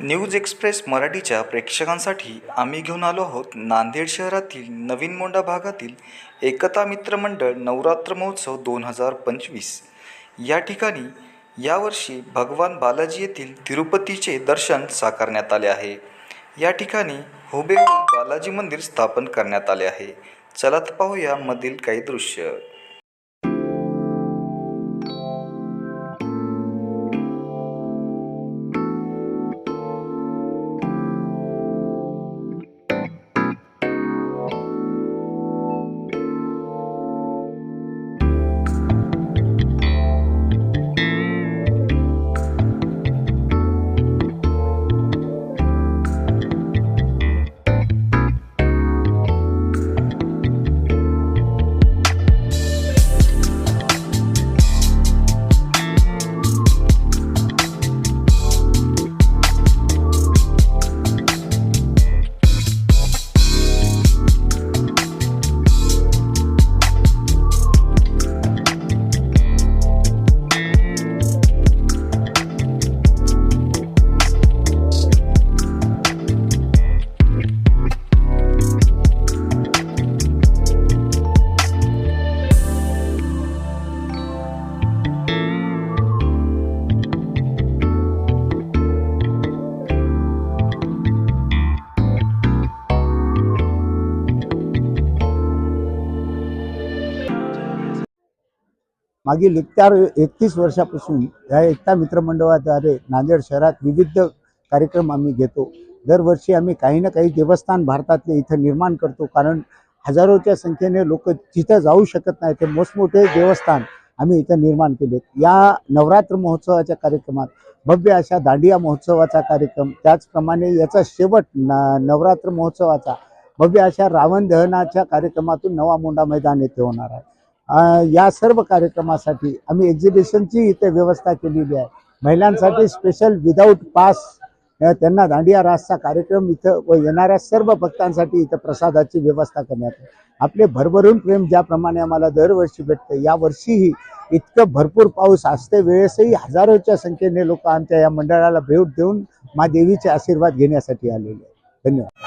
News express मराठीच्या प्रेक्षकांसाठी आम्ही घेऊन आलो आहोत नांदेड शहरातील नवीन मोंडा भागातील एकता मित्र मंडळ नवरात्र महोत्सव दोन हजार पंचवीस. या ठिकाणी यावर्षी भगवान बालाजी येथील तिरुपतीचे दर्शन साकारण्यात आले आहे. या ठिकाणी हुबेहूब बालाजी मंदिर स्थापन करण्यात आले आहे. चला तर पाहूया मधील काही दृश्य. मागील एकत्या एकतीस वर्षापासून या एकता मित्रमंडळाद्वारे नांदेड शहरात विविध कार्यक्रम आम्ही घेतो. दरवर्षी आम्ही काही ना काही देवस्थान भारतातले इथं निर्माण करतो. कारण हजारोच्या संख्येने लोक जिथं जाऊ शकत नाही ते मोठमोठे देवस्थान आम्ही इथं निर्माण केलेत. या नवरात्र महोत्सवाच्या कार्यक्रमात भव्य अशा दांडिया महोत्सवाचा कार्यक्रम त्याचप्रमाणे याचा शेवट न नवरात्र महोत्सवाचा भव्य अशा रावण दहनाच्या कार्यक्रमातून नवा मोंडा मैदान येथे होणार आहे. या सर्व कार्यक्रमासाठी आम्ही एक्झिबिशनची इथे व्यवस्था केलेली आहे. महिलांसाठी स्पेशल विदाऊट पास त्यांना दांडिया रासचा कार्यक्रम इथं व येणाऱ्या सर्व भक्तांसाठी इथं प्रसादाची व्यवस्था करण्यात आपले भरभरून प्रेम ज्याप्रमाणे आम्हाला दरवर्षी भेटतं यावर्षीही इतकं भरपूर पाऊस असते वेळेसही हजारोच्या संख्येने लोक आमच्या या मंडळाला भेट देऊन मा देवीचे आशीर्वाद घेण्यासाठी आलेले आहेत. धन्यवाद.